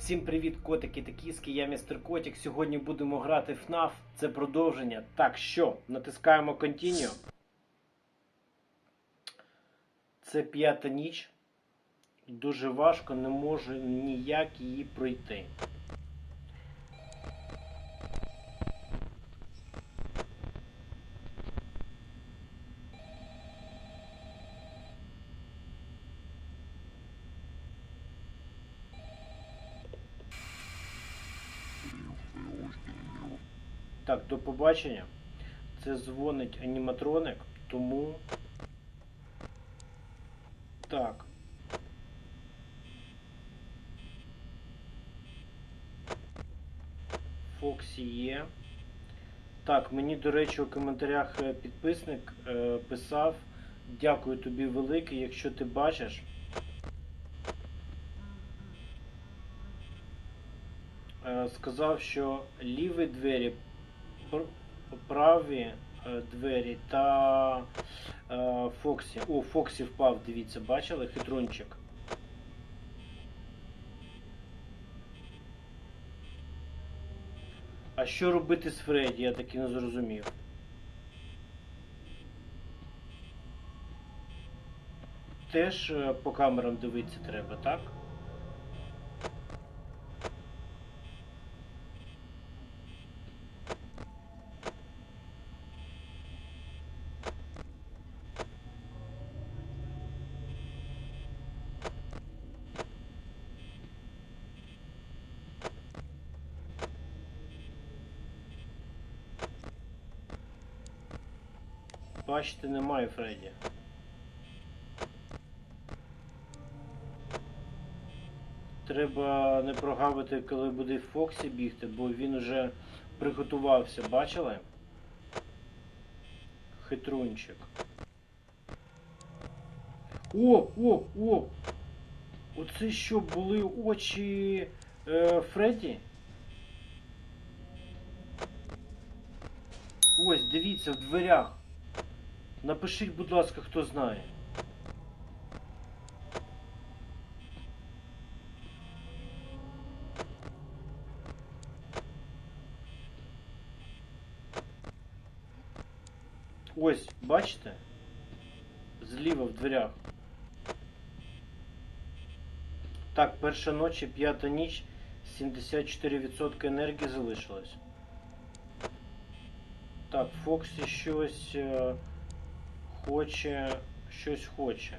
Всім привіт, котики та кіски, я містер Котик. Сьогодні будемо грати FNAF. Це продовження. Так що, натискаємо Continue. Це п'ята ніч. Дуже важко, не можу ніяк її пройти. Так, до побачення. Це дзвонить аніматроник, тому. Так. Фоксі є. Так, мені, до речі, у коментарях е, підписник е, писав. Дякую тобі велике, якщо ти бачиш. Е, сказав, що ліві двері, праві е, двері та е, Фоксі. О, Фоксі впав, дивіться, бачили? Хитрунчик. А що робити з Фредді, я таки не зрозумів. Теж е, по камерам дивитися треба, так? Бачите, немає Фредді. Треба не прогавити, коли буде Фоксі бігти, бо він уже приготувався, бачили? Хитрунчик. О, о, о! Оце що були очі е, Фредді? Ось, дивіться, в дверях. Напишіть, будь ласка, хто знає. Ось, бачите? Зліва в дверях. Так, перша ночі, п'ята ніч, 74% енергії залишилось. Так, Фоксі щось е, хоче. Щось хоче.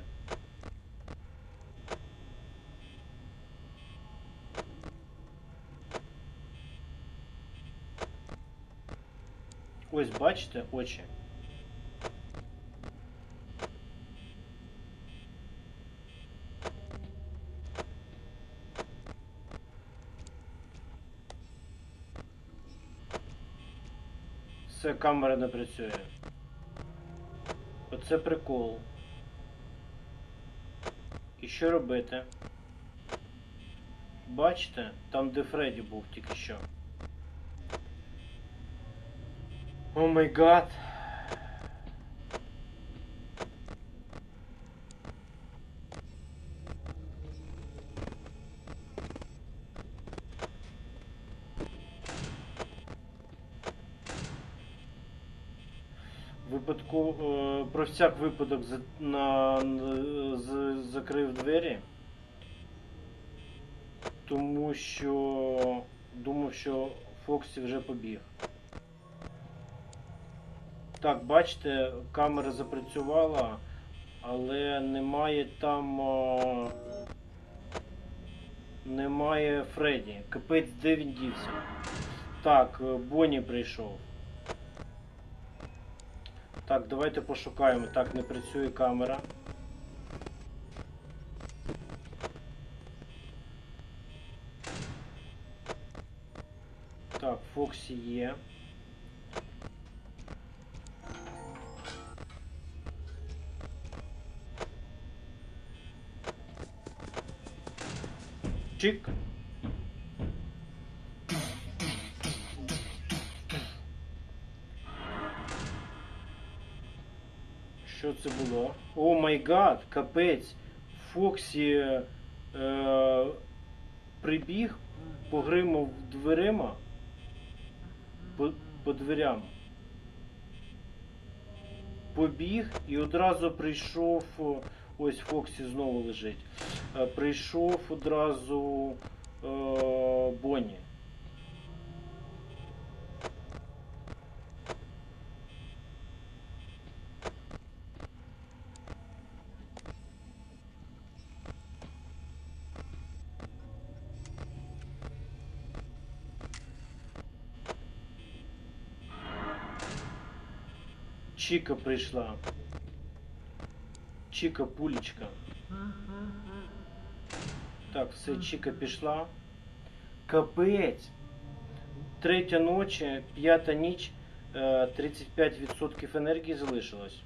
Ось, бачите, очі. Все, камера не працює. Оце прикол. І що робити? Бачите? Там де Фредді був тільки що. О май гад. Випадку, е, про всяк випадок за, на, з, закрив двері, тому що думав, що Фоксі вже побіг. Так, бачите, камера запрацювала, але немає там. е, Немає Фредді. Капець, де він дівся. Так, е, Бонні прийшов. Так, давайте пошукаємо. Так, не працює камера. Так, Фоксі є. Чик. Що це було? О май гад, капець. Фоксі е, прибіг, погримав дверима по, по дверям. Побіг і одразу прийшов. Ось Фоксі знову лежить. Е, Прийшов одразу е, Бонні. Чіка прийшла. Чіка пулечка. Так, все, Чіка пішла. Капець. Третя ночі, п'ята ніч, е, 35% енергії залишилось.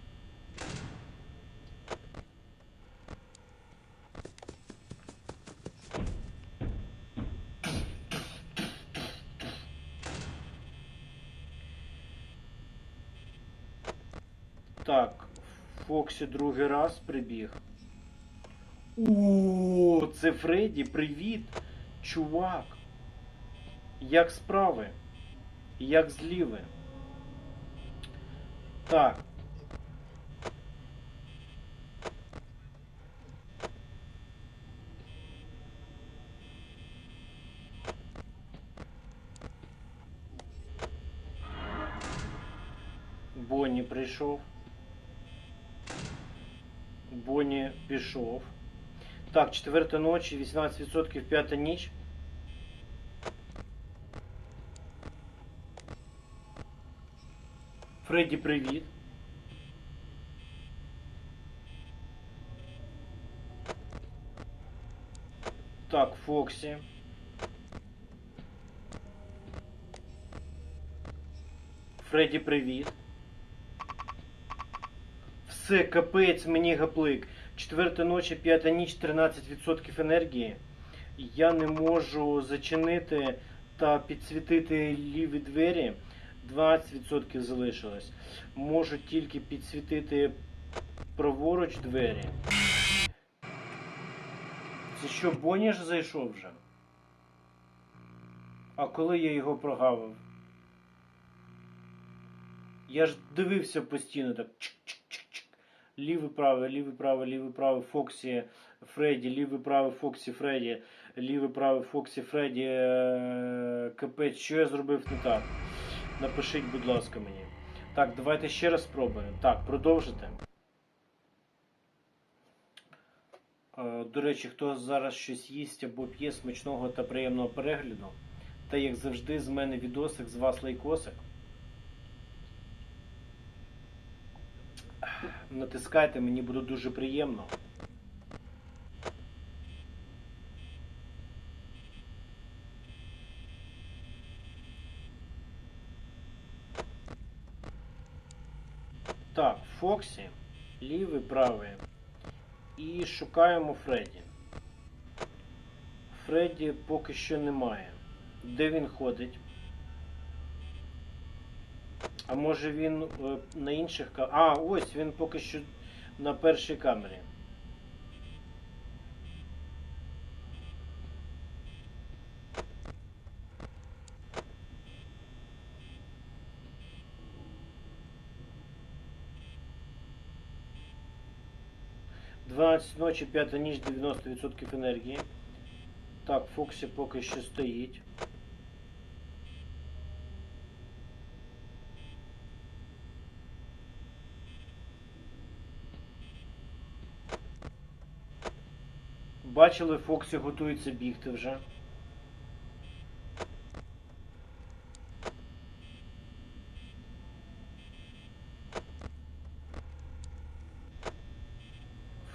Фоксі другий раз прибіг. О, це Фредді, привіт! Чувак! Як справи? Як зліви? Так. Бонні прийшов. Бонні пішов. Так, четверта ночі, 18%, п'ята ніч. Фредді, привіт. Так, Фоксі. Фредді, привіт. Все, капець, мені гаплик. Четверта ночі, п'ята ніч, 13% енергії. Я не можу зачинити та підсвітити ліві двері. 20% залишилось. Можу тільки підсвітити праворуч двері. Це що, Бонні ж зайшов вже? А коли я його прогавив? Я ж дивився постійно так. Чик-чик-чик-чик. Лівий правий, лівий правий, лівий правий Фоксі Фредді, лівий правий Фоксі Фредді, лівий правий Фоксі Фредді. Е, Капець, що я зробив не так? Напишіть, будь ласка, мені. Так, давайте ще раз спробуємо. Так, продовжити. Е, До речі, хто зараз щось їсть або п'є смачного та приємного перегляду. Та як завжди, з мене відосик, з вас лайкосик. Натискайте, мені буде дуже приємно. Так, Фоксі, лівий, правий. І шукаємо Фредді. Фредді поки що немає. Де він ходить? А може він е, на інших ка- А, ось він поки що на першій камері. Дванадцять ночі, п'ята ніч, 90% енергії. Так, Фоксі поки що стоїть. Бачили, Фоксі готується бігти вже.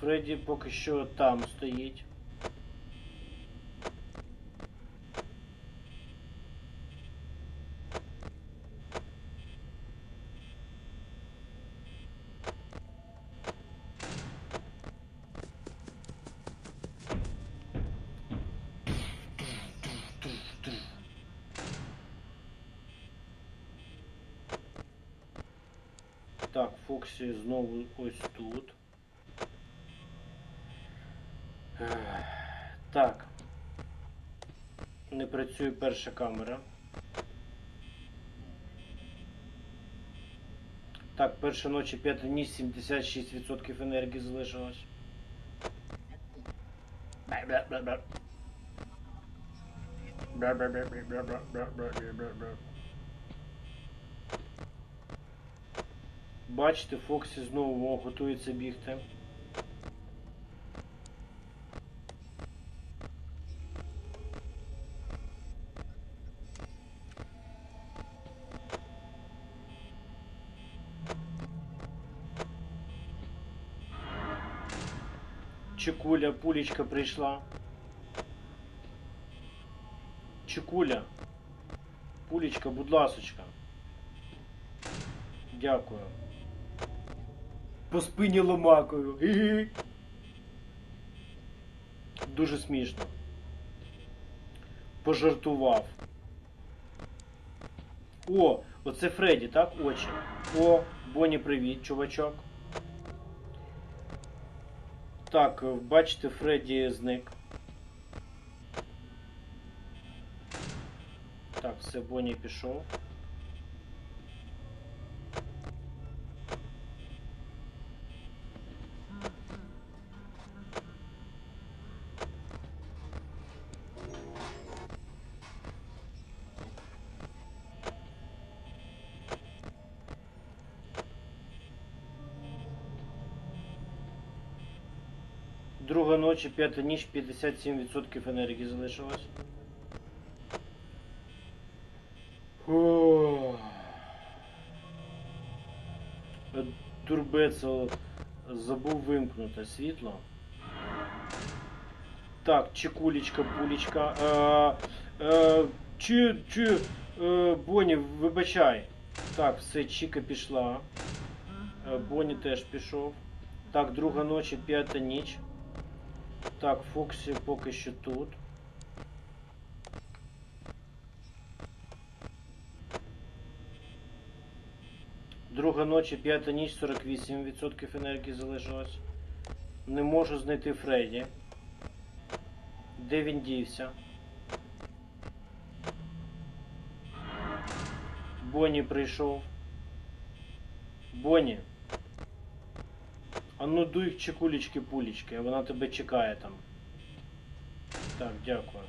Фредді поки що там стоїть. Так, Фоксі знову ось тут. Так. Не працює перша камера. Так, перша ночі, п'ята ніч, 76% енергії залишилось. Бла-бла-бла-бла. Бла-бла-бла-бла-бла-бла-бла-бла-бла. Бачите, Фоксі знову готується бігти. Чекуля, пулечка прийшла. Чекуля. Пулечка, будь ласочка. Дякую. По спині ломакою. Дуже смішно. Пожартував. О, оце Фредді, так? Очі. О, Бонні, привіт, чувачок. Так, бачите, Фредді зник. Так, все, Бонні пішов. Друга ночі, п'ята ніч, 57% енергії залишилось. Фу. Турбецо забув вимкнути світло. Так, чекулечка, пулечка. Е, е, чи, чи, е, Боні, вибачай. Так, все, Чіка пішла. Е, Боні теж пішов. Так, друга ночі, п'ята ніч. Так, Фоксі поки що тут. Друга ночі, п'ята ніч, 48% енергії залишилось. Не можу знайти Фредді. Де він дівся? Бонні прийшов. Бонні. А ну дуй чекулечки пулечки, вона тебе чекає там. Так, дякую.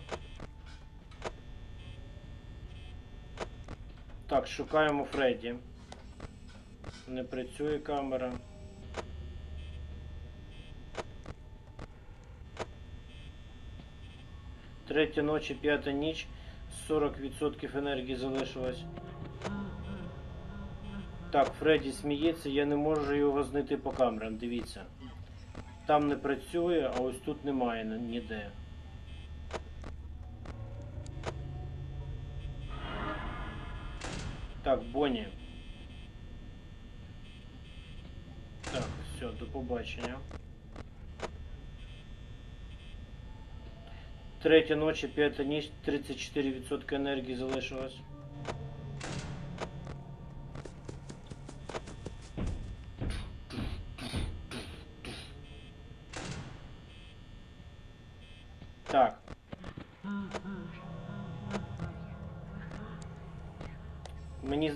Так, шукаємо Фредді. Не працює камера. Третя ночі, п'ята ніч. 40% енергії залишилось. Так, Фредді сміється, я не можу його знайти по камерам, дивіться. Там не працює, а ось тут немає ніде. Так, Бонні. Так, все, до побачення. Третя ночі, п'ята ніч, 34% енергії залишилось.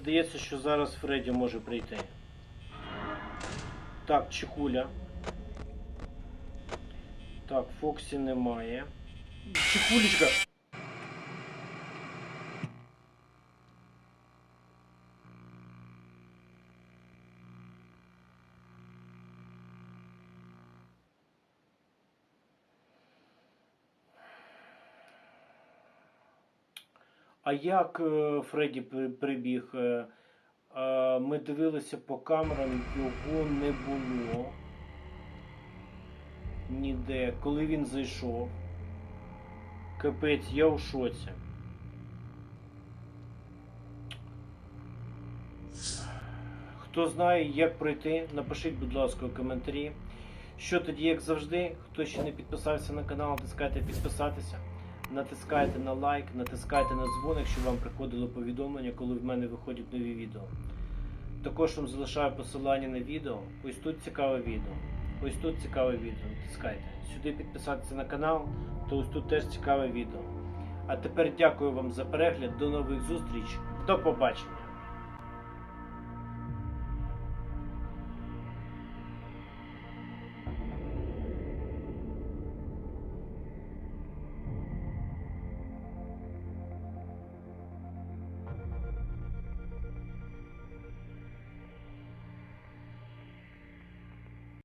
Здається, що зараз Фредді може прийти. Так, Чекуля. Так, Фоксі немає. Чекулечка! А як е, Фредді прибіг? Е, е, Ми дивилися по камерам, його не було. Ніде. Коли він зайшов. Капець, я у шоці. Хто знає, як пройти, напишіть, будь ласка, у коментарі. Що тоді, як завжди, хто ще не підписався на канал, натискайте підписатися. Натискайте на лайк, натискайте на дзвоник, щоб вам приходило повідомлення, коли в мене виходять нові відео. Також вам залишаю посилання на відео. Ось тут цікаве відео. Ось тут цікаве відео. Натискайте. Сюди підписатися на канал, то ось тут теж цікаве відео. А тепер дякую вам за перегляд. До нових зустріч. До побачення.